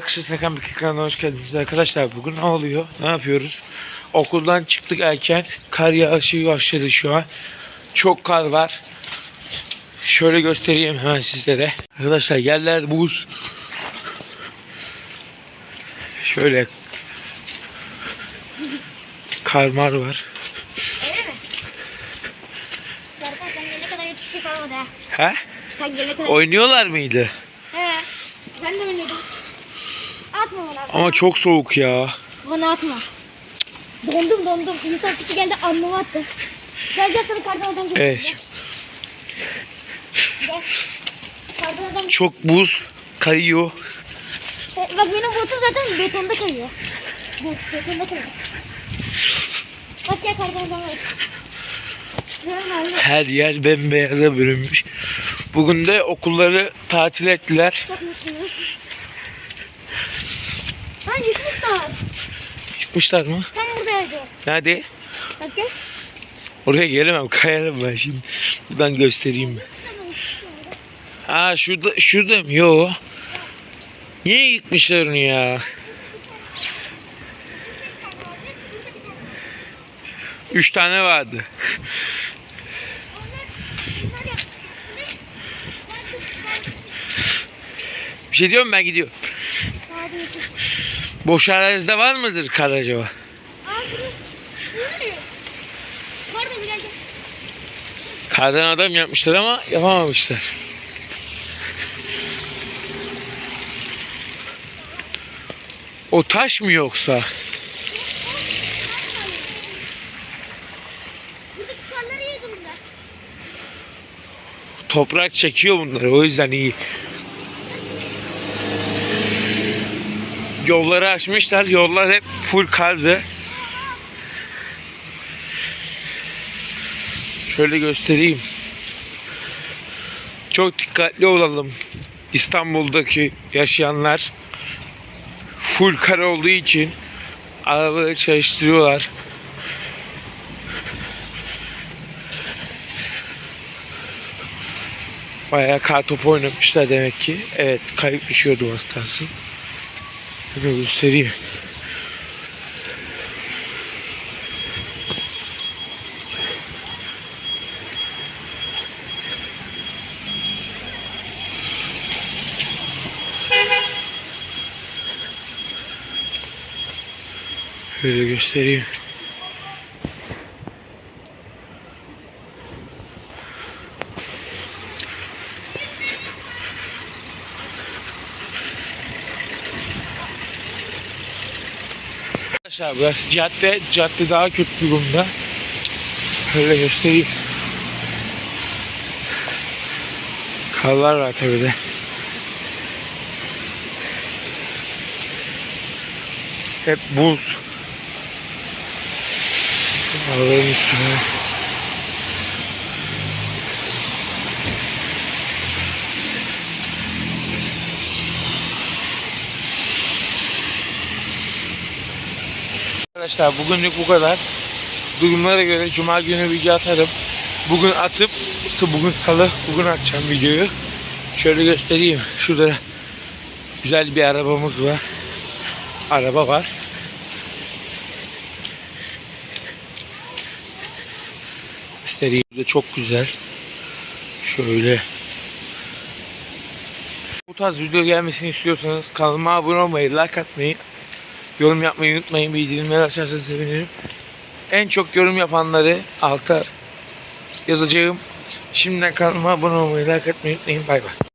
Arkadaşlar Serkan Bekir kanalına hoş geldiniz. Arkadaşlar bugün ne oluyor? Ne yapıyoruz? Okuldan çıktık erken. Kar yağışı başladı şu an. Çok kar var. Şöyle göstereyim hemen sizlere. Arkadaşlar yerler buz. Şöyle karmar var. Öyle mi? Serkan sen gelene kadar hiçbir şey kalmadı ha. He? Sen gelene kadar... Oynuyorlar mıydı? He. Ben de oynuyordum. Atma bana. Ama çok soğuk ya. Bana atma. Dondum dondum. İnsan kişi geldi alnıma attı. Gel gel sana kardan adam geliyor. Evet. Gel. Kardan adam. Çok buz kayıyor. E, bak benim botum zaten betonda kayıyor. Bak betonda kayıyor. Bak gel kardan adam var. Her yer bembeyaza bürünmüş. Bugün de okulları tatil ettiler. Çok mutluyuz. Lan yıkmışlar. Çıkmışlar mı? Tam buradaydı. Nerede? Bak gel. Oraya gelemem kayarım ben şimdi. Buradan göstereyim mi? Aa şurada şurada mı? Yo. Niye yıkmışlar onu ya? Üç tane vardı. Bir şey diyorum ben gidiyorum. Boş arazide var mıdır kar acaba? Kardan adam yapmışlar ama yapamamışlar. O taş mı yoksa? Toprak çekiyor bunları o yüzden iyi. Yolları açmışlar. Yollar hep full kardı. Şöyle göstereyim. Çok dikkatli olalım. İstanbul'daki yaşayanlar full kar olduğu için arabaları çalıştırıyorlar. Bayağı kar topu oynamışlar demek ki. Evet kayıp düşüyordu az kalsın. Hemen göstereyim. Şöyle göstereyim. Arkadaşlar burası cadde. Cadde daha kötü durumda. Şöyle göstereyim. Karlar var tabi de. Hep buz. Ağların üstüne. Arkadaşlar bugünlük bu kadar. Durumlara göre cuma günü video atarım. Bugün atıp bugün salı bugün atacağım videoyu. Şöyle göstereyim. Şurada güzel bir arabamız var. Araba var. Göstereyim. de çok güzel. Şöyle. Bu tarz video gelmesini istiyorsanız kanalıma abone olmayı, like atmayı, yorum yapmayı unutmayın. Bildirimleri açarsanız sevinirim. En çok yorum yapanları alta yazacağım. Şimdiden kanalıma abone olmayı, like atmayı unutmayın. Bay bay.